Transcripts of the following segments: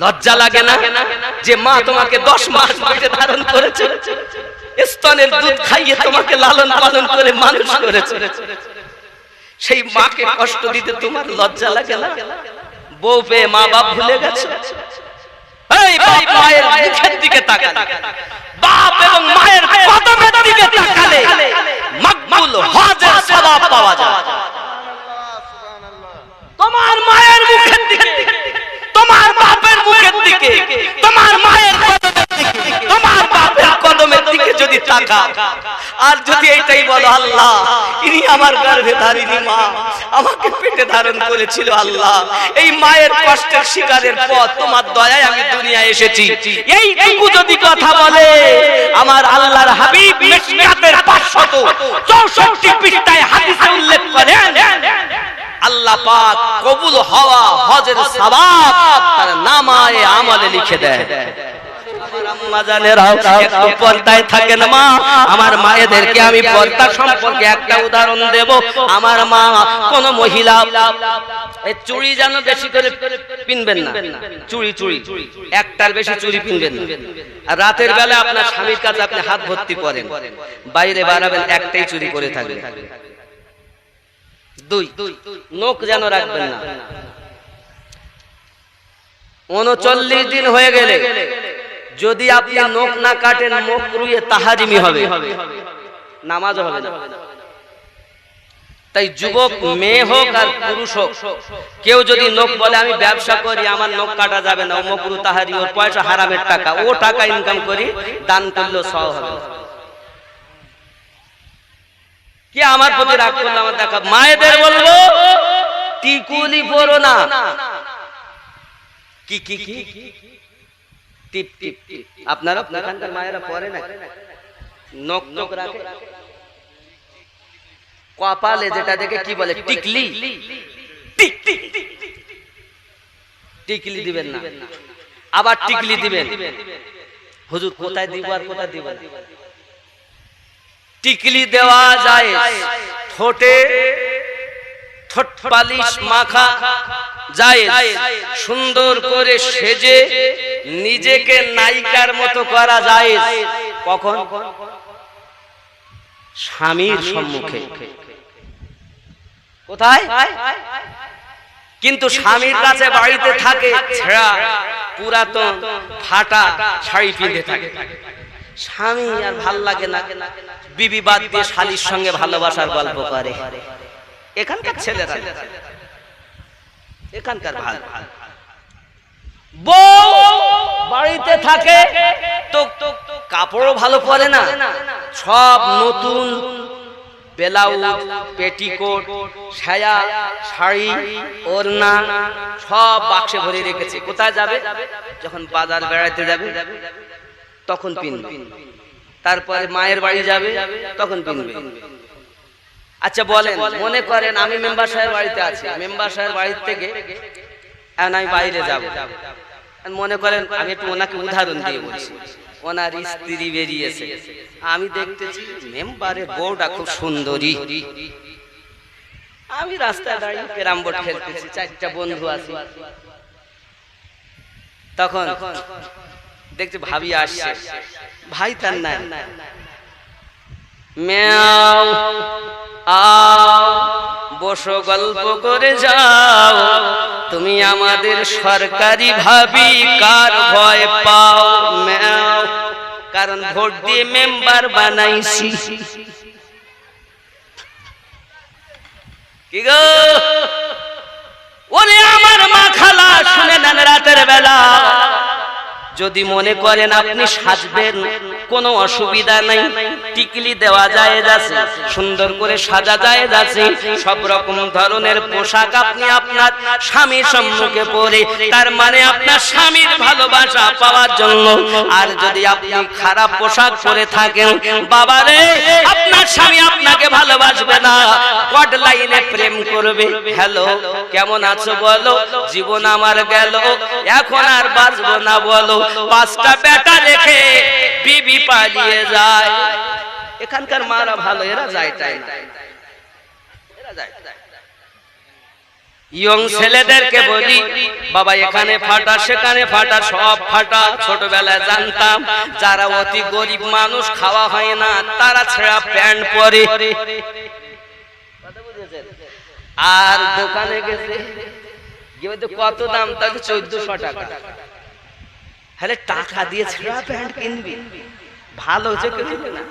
লজ্জা লাগে না যে মা তোমাকে দশ মাস পেটে ধারণ করেছে। স্তনের দুধ খাইয়ে তোমাকে লালন পালন করে মানুষ করেছে। সেই মাকে কষ্ট দিতে তোমার লজ্জা লাগে না? বউ পেয়ে মা বাপ ভুলে গেছে? এই বাপ মায়ের মুখের দিকে তাকালে। বাপ এবং মায়ের কদমের দিকে তাকালে। মকবুল হজের সওয়াব পাওয়া যায়। তোমার মায়ের মুখের দিকে তোমার বাপের মুখের দিকে, তোমার মায়ের তোমার বাপের কদমের দিকে যদি তাকা আর যদি এইটাই বলো, আল্লাহ, ইনি আমার গর্ভে মা, আমাকে পেটে ধারণ করেছিল আল্লাহ। এই মায়ের কষ্টের শিকারের পর তোমার দয়ায় আমি দুনিয়ায় এসেছি। এইটুকু যদি কথা বলে, আমার আল্লাহর হাবিব মিশকাতের 564 পৃষ্ঠায় হাদিসে উল্লেখ করেন আল্লাহ পাক কবুল হওয়া হজের সওয়াব তার নামায়ে আমলে লিখে দেয়। একটার বেশি চুড়ি রাতের বেলা আপনার স্বামীর কাছে আপনি হাত ভর্তি করেন। বাইরে বাড়াবেন একটাই চুরি করে থাকবেন দুই নোক যেন রাখবেন না। উনচল্লিশ দিন হয়ে গেলে যদি আপনি নোক না কাটেন মুখ রুয়ে তাহারিমি হবে। নামাজ হবে না। তাই যুবক মেয়ে হোক আর পুরুষ হোক কেউ যদি নোক বলে আমি ব্যবসা করি আমার নোক কাটা যাবে না ও মকরু তাহারি ওর পয়সা হারামের টাকা। ও টাকা ইনকাম করি দান করলেও সহ হবে। না। কি আমার প্রতি রাগ করলে আমার দেখা মায়েদের বলব টিকুলি পড়ো না। কি কি কি? টিপ টিপ আপনারা এখানকার মায়েরা পরে না? নখ নখ রাখে? কপালে যেটা দেখে কি বলে? টিকলি? টিক টিক টিক, টিক। টিকলি দিবেন না। আবার টিকলি দিবেন। হুজুর কোথায় দিব আর কোথায় দিব না? টিকলি দেওয়া যায়। ঠোঁটে মাখা যায়। সুন্দর করে সেজে নিজেকে নায়িকার মতো করা যায়। কখন? স্বামীর সম্মুখে। কোথায়? কিন্তু স্বামীর কাছে বাড়িতে থাকে ছেঁড়া, পুরাতন, ফাটা শাড়ি পিঁধে থাকে। স্বামী আর ভালো লাগে না। বিবি বাদ দিয়ে শালির সঙ্গে ভালোবাসার গল্প করে। এখানকার ছেলেরা। এখানকার ভালো। বউ বাড়িতে থাকে কাপড়ও ভালো পরে না। সব নতুন। পেটিকোট শাড়ি, ওড়না, সব বাক্সে ভরে রেখেছে। কোথায় যাবে? যখন বাজার বেড়াতে যাবে, তখন তারপরে মায়ের বাড়ি যাবে তখন পিনবে আচ্ছা বলেন মনে করেন আমি মেম্বার সাহেব বাড়িতে আছি। মেম্বার সাহেব বাড়ির থেকে এখন আমি বাইরে যাব। মনে করেন আমি একটু ওনাকে উদাহরণ দিয়ে বলছি। ওনার স্ত্রী বেরিয়েছে। আমি দেখতেছি মেম্বারের বউটা খুব সুন্দরী। আমি রাস্তায় দাঁড়িয়ে ক্যারাম বোর্ড খেলতেছি চারটা বন্ধু আছে। তখন দেখছি ভাবি আসছে। ভাই তার নাই। ম্যাও, আও, বসো, গল্প করে যাও। তুমি আমাদের সরকারি ভাবি, কার ভয় পাও? ম্যাও, কারণ ভোট দিয়ে মেম্বার বানাইছি। কি গো? ওরে আমার মা খালা, শুনে নেন রাতের বেলা। যদি মনে করেন আপনি সাজবেন, কোনো অসুবিধা নাই, টিকলি দেওয়া যায় যাচ্ছে সুন্দর করে সাজা যায় যাচ্ছে সব রকম ধরনের পোশাক আপনি আপনার স্বামীর সম্মুখে পরে, তার মানে আপনার স্বামীর ভালোবাসা পাওয়ার জন্য। আর যদি আপনি খারাপ পোশাক পরে থাকেন, বাবারে, আপনার স্বামী আপনাকে ভালোবাসবে না, কট লাইনে প্রেম করবে। হ্যালো, কেমন আছো বলো? জীবন আমার গেল, এখন আর বাঁচবো না বলো। পাঁচটা বেটা রেখে বিবি পালিয়ে যায়। এখানকার মারা ভালো, এরা যায় তাই ইয়ং ছেলেদেরকে বলি, বাবা, এখানে ফাটা, সেখানে ফাটা, সব ফাটা। ছোটবেলায় জানতাম, যারা অতি গরিব মানুষ, খাওয়া হয় না, তারা ছেঁড়া প্যান্ট পরে। আর দোকানে গেছে কত দাম? তাকে চোদ্দশো টাকা। হলে টাকা দিয়ে ছেঁড়া প্যান্ট কিনবি। ভালো কিনবে? না।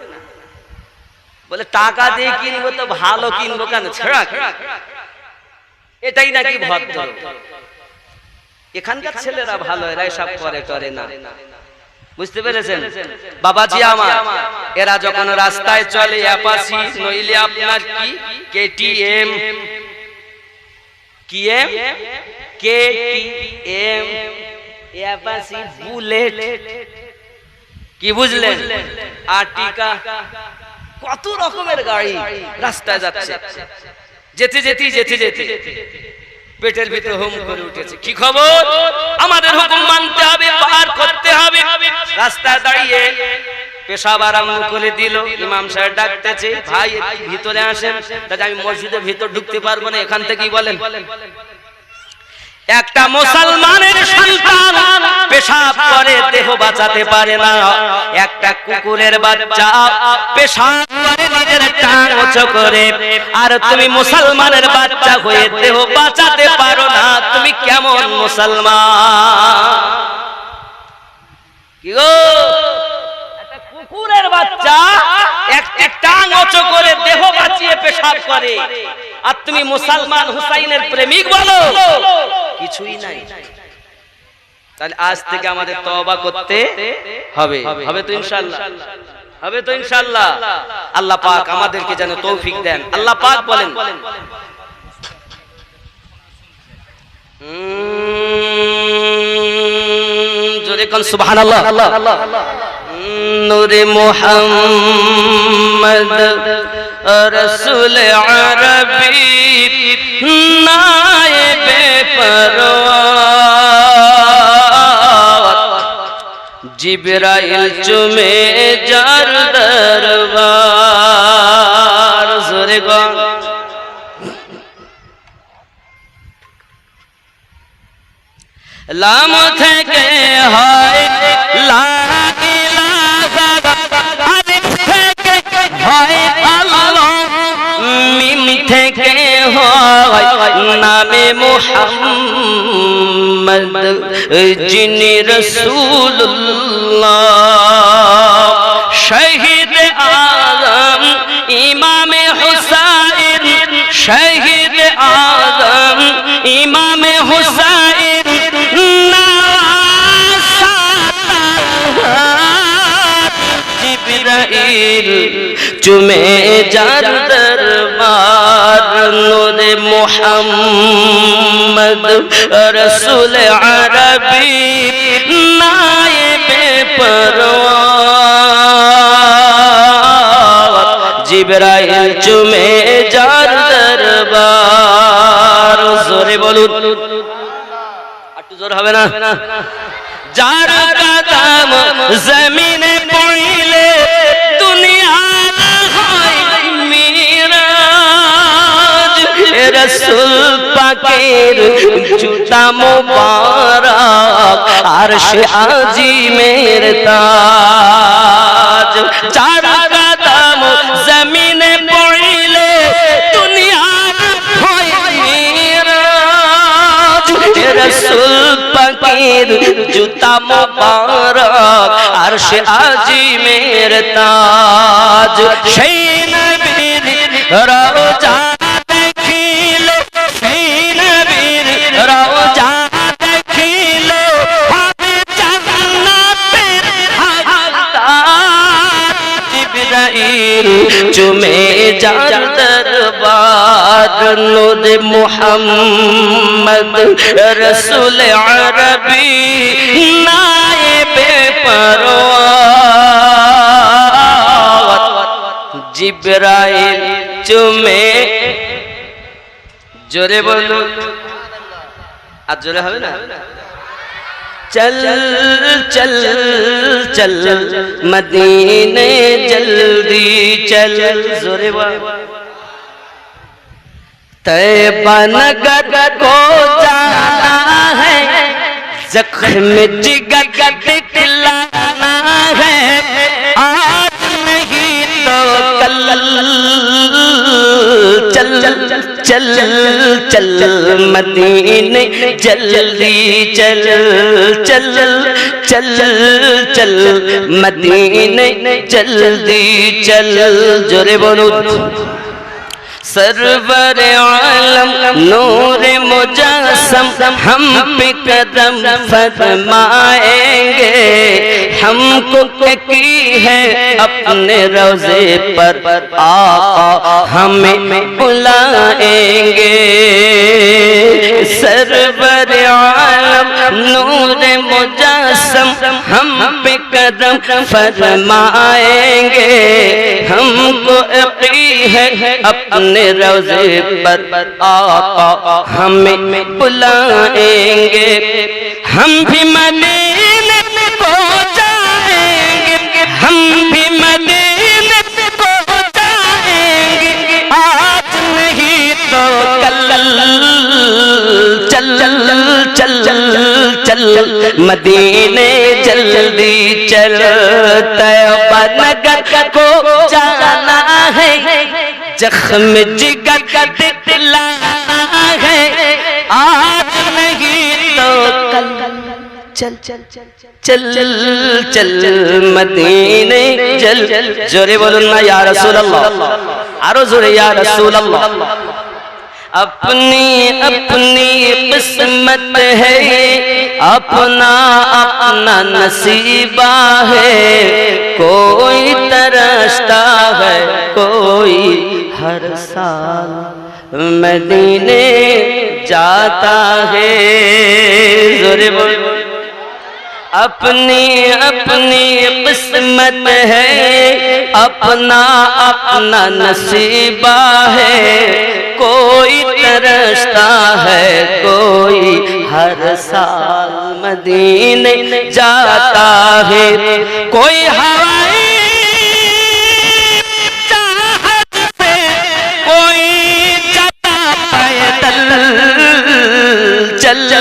বলে টাকা দিয়ে কিনবো তো ভালো কিনবো কেন? ছেঁড়া এটাই নাকি ভদ্র। এখানকার ছেলেরা ভালো এরা সব করে করে না। বুঝতে পেরেছেন? বাবাজি আমার এরা যখন রাস্তায় চলে অ্যাপাসি নইলে আপনার কি? কেটিএম। কি এম? কেটিএম। অ্যাপাসি বুলেট। কি বুঝলেন? আর্টিকা কত রকমের গাড়ি রাস্তায় যাচ্ছে। যেতে যেতে যেতে যেতে। পেটের ভিতরে হোম করে উঠেছে। কি খবর? আমাদের হুকুম মানতে হবে পার করতে হবে। রাস্তায় দাঁড়িয়ে পেশাব আরম্ভ করে দিল। ইমাম সাহেব ডাকতেছে ভাই ভিতরে আসেন। তাহলে আমি মসজিদের ভিতর ঢুকতে পারব না। এখান থেকেই বলেন? একটা মুসলমানের সন্তান পেশাব করে, দেহ বাঁচাতে পারে না। একটা কুকুরের বাচ্চা পেশাব করে, নিজের টান উঁচু করে। আর তুমি মুসলমানের বাচ্চা হয়ে দেহ বাঁচাতে পারো না। তুমি কেমন মুসলমান? কি গো? কুকুরের বাচ্চা একটি টাং উঁচু করে, দেহ বাঁচিয়ে পেশাব করে। আর তুমি মুসলমান হুসাইনের প্রেমিক বলো? কিছুই নাই। তাহলে আজ থেকে আমাদের তওবা করতে হবে। হবে। তো ইনশাআল্লাহ। হবে তো ইনশাআল্লাহ। আল্লাহ পাক আমাদেরকে যেন তৌফিক দেন। আল্লাহ পাক বলেন। জোরে কোন সুবহানাল্লাহ। নূরে মুহাম্মদ। রসুল আরবি নায়েবে পরওয়ার জিবরাইল চুমে নামে মুহাম্মদ, যিনি রাসূলুল্লাহ। শহীদ আলম ইমামে হুসাইন। শহীদ আলম ইমামে হুসাইন। জিবরাইল চুমে যার নূরে মুহাম্মদ রসুল আরবি নায়েবে পরওয়ার জিবরাইল চুমে যার দরবার জোরে বলুন একটু জোর হবে না যার কদম রসুল পাকের জুতা মুবারক আর সে আজিমের তাজ। যার কদম জমিনে পড়িলে দুনিয়া হয় মিরাজ। রসুল পাকের জুতা মুবারক আর সে আজিমের তাজ। সেই নবীর রওজা চুমে যার দরবার নূর মুহাম্মদ রসুল আরবি নায়েবে পরওয়ার। জিবরাইল চুমে। জোরে বলুন। আর জোরে হবে না? چل چل چل مدینے جلدی چل زورے طیبہ نگر کو جانا ہے، زخم جگر کا دکھلا۔ ہے چل چل مدینے، جلدی چل چل چل چل مدینے، جلدی چل جرے بولو سرور عالم، نور مجاسم ہم پہ قدم فرمائیں گے۔ ہم کو کی ہے اپنے روزے پر آقا ہمیں بلائیں گے۔ سرور عالم، نور مجاسم ہم پہ قدم فرمائیں گے۔ ہم کو عقی ہے اپنے روزے پر آقا ہمیں بلائیں گے۔ ہم بھی مدینے جائیں گے۔ ہم بھی چل چل چل چل چل مدینے جلدی چل طیبہ نگر کو جانا ہے جخم جگر کا دتلا ہے، آج نہیں تو کل۔ چل چل چل چل چل مدینے جل۔ جورے بولنا یا رسول اللہ، عرض رہے یا رسول اللہ۔ اپنی اپنی قسمت ہے، اپنا اپنا نصیبہ ہے۔ کوئی ترستا ہے، کوئی ہر سال مدینے جاتا ہے۔ زور بول اپنی اپنی قسمت ہے، اپنا اپنا نصیبہ ہے۔ کوئی ترستا ہے، کوئی ہر سال مدینے جاتا ہے۔ کوئی ہوائی کوئی چل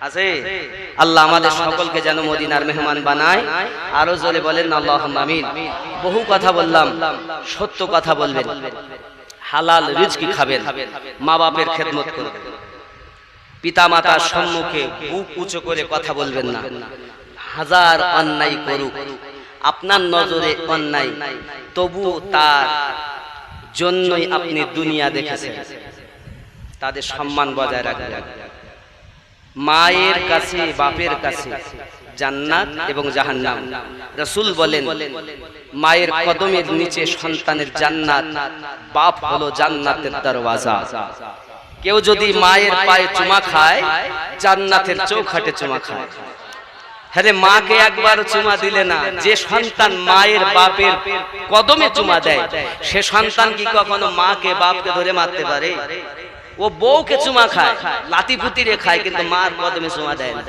আছে? আল্লাহ আমাদের সকলকে যেন মদিনার মেহমান বানায়। আরও জোরে বলেন আল্লাহ আমিন। বহু কথা বললাম সত্য কথা বলবেন। হালাল রিজকি খাবেন। মা বাপের খেদমত করবেন পিতা মাতার সম্মুখে বুক উঁচু করে কথা বলবেন না। হাজার অন্যায় করুক। আপনার নজরে অন্যায়। তবু তার জন্যই আপনি দুনিয়া দেখেছেন। তাদের সম্মান বজায় রাখবেন। মায়ের কাছে বাপের কাছে জান্নাত এবং জাহান্নাম। রাসূল বলেন মায়ের কদমের নিচে সন্তানের জান্নাত। বাপ হলো জান্নাতের দরওয়াজা। কেউ যদি মায়ের পায়ে চুমা খায় জান্নাতের চৌখাটে চুমা খায়। হ্যাঁ মাকে একবার চুমা দিলে না যে সন্তান মায়ের বাপের কদমে চুমা দেয়। সে সন্তান কি কখনো মাকে বাপকে ধরে মারতে পারে? ও বউকে চুমা খায়। লাতি পুতিরে খায় কিন্তু মার কদমে চুমা দেয় না।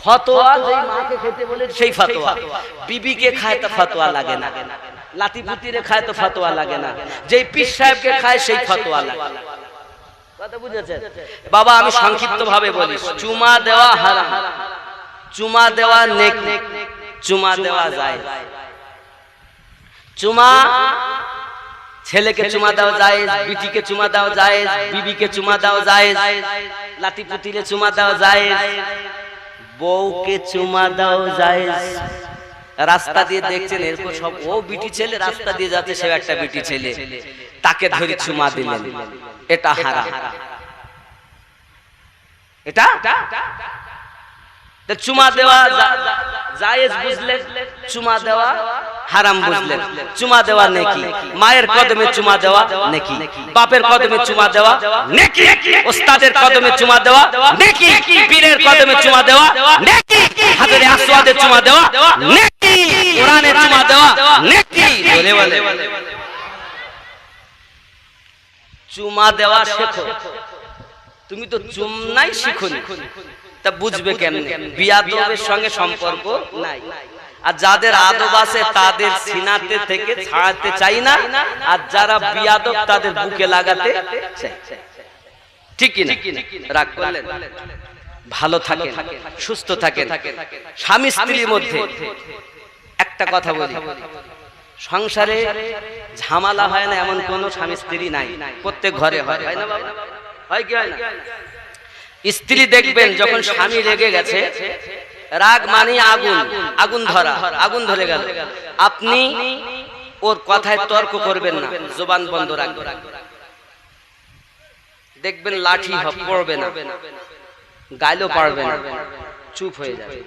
ফতোয়া যেই মাকে খেতে বলে সেই ফতোয়া। বিবিকে খায় তো ফতোয়া লাগে না। লাতি পুতিরে খায় তো ফতোয়া লাগে না। যেই পীর সাহেবকে খায় সেই ফতোয়া লাগে কথা বুঝেছেন? বাবা আমি সংক্ষিপ্ত ভাবে বলি। চুমা দেওয়া হারাম। চুমা দেওয়া নেক। চুমা দেওয়া যায়। চুমা ছেলেকে চুমা দাও যায় বিটিকে চুমা দাও যায় বিবিকে চুমা দাও যায় লাতি পুতিলে চুমা দাও যায় বউকে চুমা দাও যায় রাস্তা দিয়ে দেখছেন এরকম সব ও বিটি ছেলে রাস্তা দিয়ে যাচ্ছে সে একটা বিটি ছেলে। তাকে ধরে চুমা দিলেন। এটা হারা এটা? চুমা দেওয়া জায়েজ বুঝলেন চুমা দেওয়া হারাম বুঝলেন চুমা দেওয়া নেকি মায়ের কদমে চুমা দেওয়া নেকি বাপের কদমে চুমা দেওয়া নেকি ওস্তাদের কদমে চুমা দেওয়া নেকি পীরের কদমে চুমা দেওয়া নেকি হাজারে আসওয়াদের চুমা দেওয়া নেকি কোরআনে চুমা দেওয়া নেকি বলে বলে চুমা দেওয়া শেখো তুমি তো চুমনাই শিখনি তা বুঝবে কেমনে? বিয়াদবের সঙ্গে সম্পর্ক নাই। আর যাদের আদব আছে তাদের সিনাতে থেকে ছাড়াতে চাই না। আর যারা বিয়াদব তাদের বুকে লাগাতে চাই ঠিক কি না? রাগ করলেন? ভালো থাকেন সুস্থ থাকেন। স্বামী স্ত্রীর মধ্যে একটা কথা বলি। সংসারে ঝামেলা হয় না এমন কোন স্বামী স্ত্রী নাই। প্রত্যেক ঘরে হয়। হয় না? হয় কি হয় না? স্ত্রী দেখবেন যখন স্বামী রেগে গেছে, রাগ মানে আগুন আগুন ধরা, আগুন ধরে গেল। আপনি ওর কথায় তর্ক করবেন না, জোবান বন্ধ রাখবেন। দেখবেন লাঠি পড়বে না গাইলেও পারবে না, চুপ হয়ে যাবে।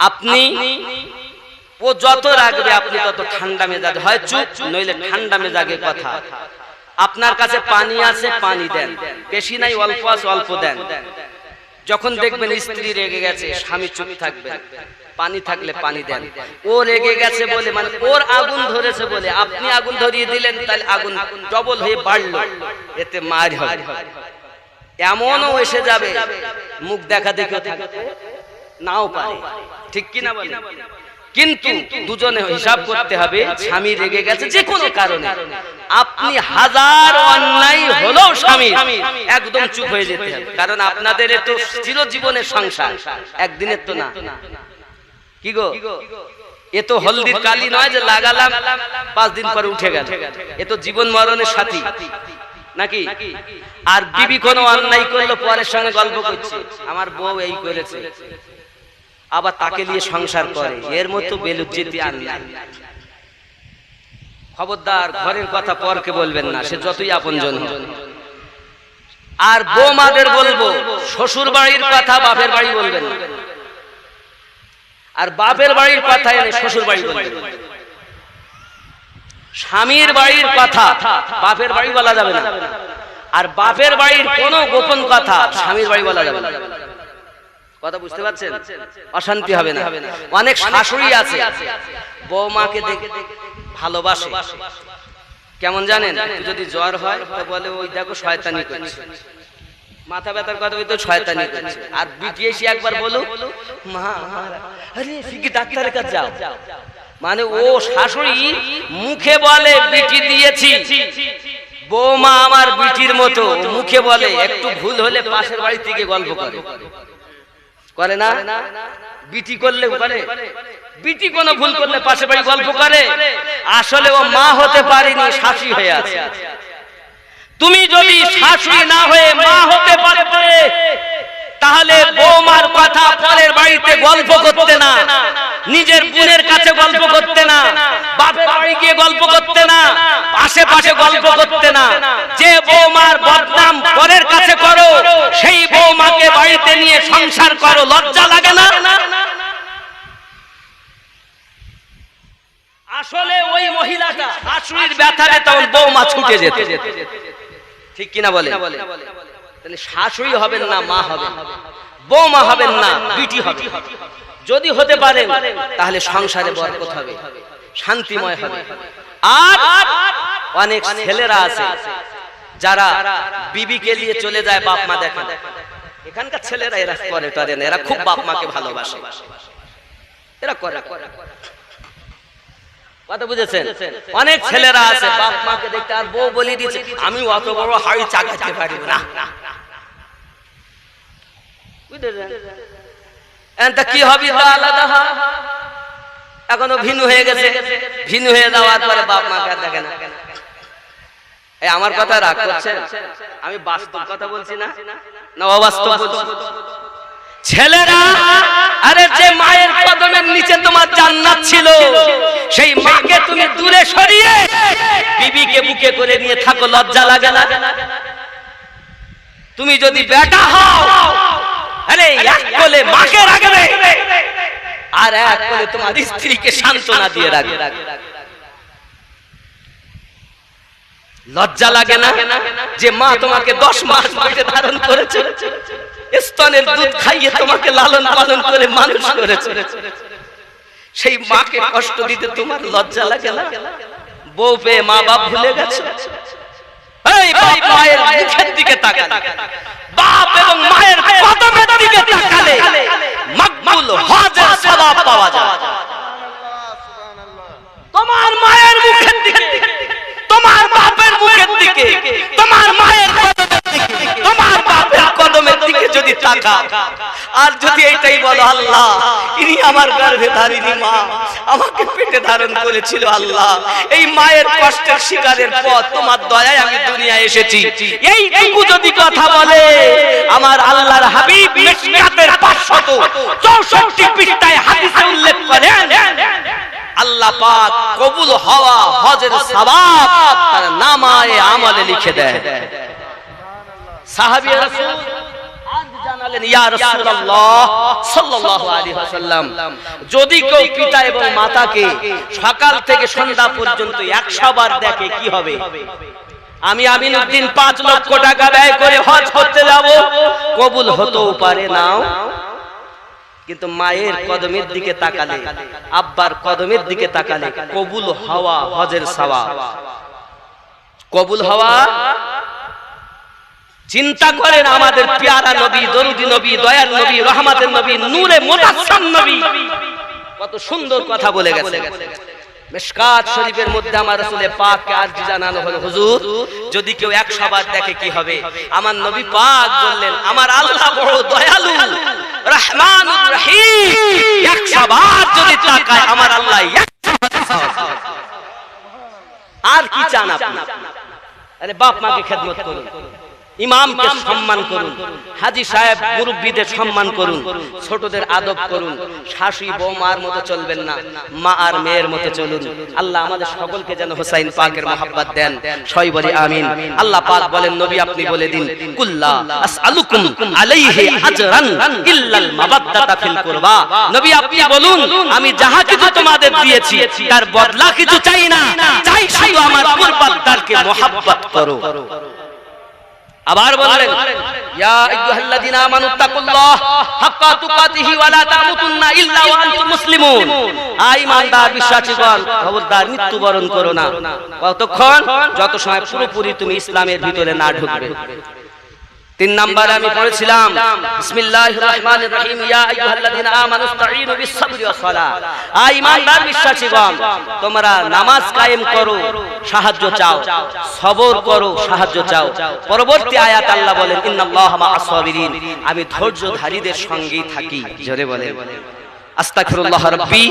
আপনি, ও যত রাখবে আপনি তত ঠান্ডা মেজাজ, হয় চুপ, নইলে ঠান্ডা মেজাজে কথা। আপনার কাছে পানি আছে পানি দেন। বেশি নাই অল্প আছে অল্প দেন। যখন দেখবেন স্ত্রী রেগে গেছে স্বামী চুপ থাকবে। পানি থাকলে পানি দেন। ও রেগে গেছে বলে মানে ওর আগুন ধরেছে বলে আপনি আগুন ধরিয়ে দিলেন তাহলে আগুন ডবল হয়ে বাড়লো। এতে মার এমনও এসে যাবে মুখ দেখা দেখে নাও পারে। ঠিক কিনা বলে? কিন্তু দুজনে হিসাব করতে হবে, স্বামী রেগে গেছে যে কোনো কারণে। আপনি হাজার অন্যায় হলেও স্বামী, একদম চুপ হয়ে যেতে হবে। কারণ আপনাদের তো চিরজীবনের সংসার, একদিনের তো না। কি গো? এ তো হলদির কালি নয় যে লাগালাম, পাঁচ দিন পরে উঠে গেল। এ তো জীবন মরণের সাথী, নাকি? আর বিবি কোনো অন্যায় করল, পরের সঙ্গে গল্প করছে। আমার বউ এই করেছে। আবার তাকে নিয়ে সংসার করে। এর মতো বেলুজ্জিতি আর নাই। খবরদার ঘরের কথা পরকে বলবেন না সে যতই আপনজন। আর বৌমাদের বলব শ্বশুর বাড়ির কথা বাপের বাড়ি বলবেন না। আর বাপের বাড়ির কথা এনে শ্বশুর বাড়ি বলবেন। না। স্বামীর বাড়ির কথা বাপের বাড়ি বলা যাবে না। আর বাপের বাড়ির কোনো গোপন কথা স্বামীর বাড়ি বলা যাবে না। কথা বুঝতে পারছেন? অশান্তি হবে না। অনেক শাশুড়ি আছে। বৌমাকে দেখে ভালোবাসে। কেমন জানেন? যদি জ্বর হয় তো বলে ওই দেখো শয়তানি করছে। মাথা ব্যথার কথা ওই তো শয়তানি করছে। আর বিটি এসে একবার বলো মা আরে ফিকি ডাক্তারের কাছে যাও। মানে ও শাশুড়ি মুখে বলে বিটি দিয়েছি। বৌমা আমার বিটির মতো। মুখে বলে একটু ভুল হলে পাশের বাড়ি থেকে গল্প করে। করে না? বিটি করলে করে বিটি কোনো ভুল করলে পাশে বাড়ি গল্প করে? আসলে ও মা হতে পারেনি শাশুড়ি হয়ে আছে। তুমি যদি শাশুড়ি না হয়ে মা হতে পারতে তাহলে বৌমার কথা পরের বাড়িতে গল্প করতে না। নিজের বোনের কাছে গল্প করতে না। বাপের বাড়ি গিয়ে গল্প করতে না। আশেপাশে গল্প করতে না। যে বৌমার বদনাম পরের কাছে করো সেই বৌমাকে বাড়িতে নিয়ে সংসার করো। লজ্জা লাগে না? আসলে ওই মহিলাটা শাশুড়ির ব্যথারে তখন বৌমা ছুটে যেত। ঠিক কিনা বলে? তাহলে শাশুড়ি হবেন না মা হবেন। বৌমা হবেন না বিটি হবে। যদি হতে পারেন তাহলে সংসারে বরকত হবে। শান্তিময় হবে। আর অনেক ছেলেরা আছে যারা বিবিকে নিয়ে চলে যায় বাপ মা দেখে। এখানকার ছেলেরা এরা করে টরে না এরা খুব বাপ মাকে ভালোবাসে। এরা করে করে কথা বুঝেছেন? অনেক ছেলেরা আছে বাপ মাকে দেখতে আর বউ বলে দিচ্ছে আমি অত বড় হাড়ি চাকাতে পারি না। তা কি হবে এখনও ভিন্ন হয়ে গেছে। ভিন্ন হয়ে যাওয়ার পরে আমার কথা রাগ করছেন? আমি বাস্তব কথা বলছি না? অবাস্তব ছেলেরা, আরে যে মায়ের কদমের নিচে তোমার জান্নাত ছিল, সেই মাকে তুমি দূরে সরিয়ে বিবিকে বুকে করে নিয়ে থাকো, লজ্জা লাগে না? তুমি যদি বেটা হও আরে এক কোলে মাকে রাখবে। আর এক করে তোমার স্ত্রীকে সান্ত্বনা দিয়ে রাখবে। লজ্জা লাগে না যে মা তোমাকে দশ মাস পেটে ধারণ করেছে। স্তনের দুধ খাইয়ে তোমাকে লালন পালন করে মানুষ করেছে। সেই মাকে কষ্ট দিতে তোমার লজ্জা লাগে না? বউ পেয়ে মা বাপ ভুলে গেছে। এই বাপ মায়ের মুখের দিকে তাকালে। বাপ এবং মায়ের কদমের দিকে তাকালে। মকবুল হজের সওয়াব পাওয়া যায়। তোমার মায়ের মুখের দিকে। তোমার বাপের মুখের দিকে। তোমার মায়ের কদমের দিকে। তোমার বাপের কদমের দিকে যদি তাকা আর যদি এইটাই বলো, আল্লাহ, ইনি আমার গর্ভে ধারিনি, মা। আমাকে পেটে ধারণ করেছিল আল্লাহ। এই মায়ের কষ্টের শিকারের পর তোমার দয়ায় আমি দুনিয়া এসেছি। এইটুকু যদি কথা বলে, আমার আল্লাহর হাবিব মিশকাতের 564 পৃষ্ঠায় হাদিসে উল্লেখ করেন, আল্লাহ পাক কবুল হওয়া হজের সওয়াব তার নামায়ে আমলে লিখে দেয় সাহাবী রাসূল যদি কেউ পিতা এবং মাতাকে সকাল থেকে সন্ধ্যা পর্যন্ত 100 বার দেখে, কি হবে? আমি আমিনুদ্দিন 5 লক্ষ টাকা ব্যয় করে হজ করতে যাব, কবুল হতেও পারে নাও। কিন্তু মায়ের কদমের দিকে তাকালে, আব্বার কদমের দিকে তাকালে কবুল হওয়া হজের সওয়াব। কবুল হওয়া চিন্তা করেন আমাদের পেয়ারা নবী, দরুদি নবী দয়াল নবী, রহমাতের নবী, নূরে মোতাসাম নবী। কত সুন্দর কথা বলে গেছে। মিশকাত শরীফের মধ্যে আমার রাসূলের পাককে আরজি জানানো হলো, হুজুর, যদি কেউ 100 বার দেখে কি হবে? আমার নবী পাক বললেন, আমার আল্লাহ বড় দয়ালু, রহমানুর রহিম। 100 বার যদি তাকায়, আমার আল্লাহ 100 আর কি চান আপনি? আরে বাপ মাকে খেদমত করুন। ইমামকে সম্মান করুন। হাজি সাহেব মুরব্বীদের সম্মান করুন। ছোটদের আদব করুন। শাশুড়ি বৌমার মতো চলবেন না। মা আর মেয়ের মতো চলুন। আল্লাহ আমাদের সকলকে যেন হোসাইন পাকের মোহাব্বত দেন। সবাই বলি আমিন। আল্লাহ পাক বলেন, নবী আপনি বলে দিন, কুল্লা আসআলুকুম আলাইহি আজরান ইল্লাল মাবাদদাতা ফিল কুরবা। নবী আপনি বলুন, আমি যাহা কিছু তোমাদের দিয়েছি, তার বদলা কিছু চাই না। চাই শুধু আমার কুরবাদারকে মোহাব্বত করো। আবার বললেন ইয়া আইয়ুহাল্লাযিনা আমানুত্তাকুল্লাহ হাক্কা তুকাতিহি ওয়া লা তামুতুন্না ইল্লা ওয়া আনতুম মুসলিমুন। আই ইমানদার বিশ্বাসীগণ খবরদার মৃত্যুবরণ করো না। কতক্ষণ? যত সময় পুরোপুরি তুমি ইসলামের ভিতরে না ঢুকবে। তিন নাম্বারে আমি পড়েছিলাম তোমরা নামাজ কায়েম করো, সাহায্য চাও, সবর করো, সাহায্য চাও। পরবর্তী আয়াত আল্লাহ বলেন ধৈর্যধারীদের সঙ্গেই থাকি। জোরে বলেন। আস্তাগফিরুল্লাহ রাব্বি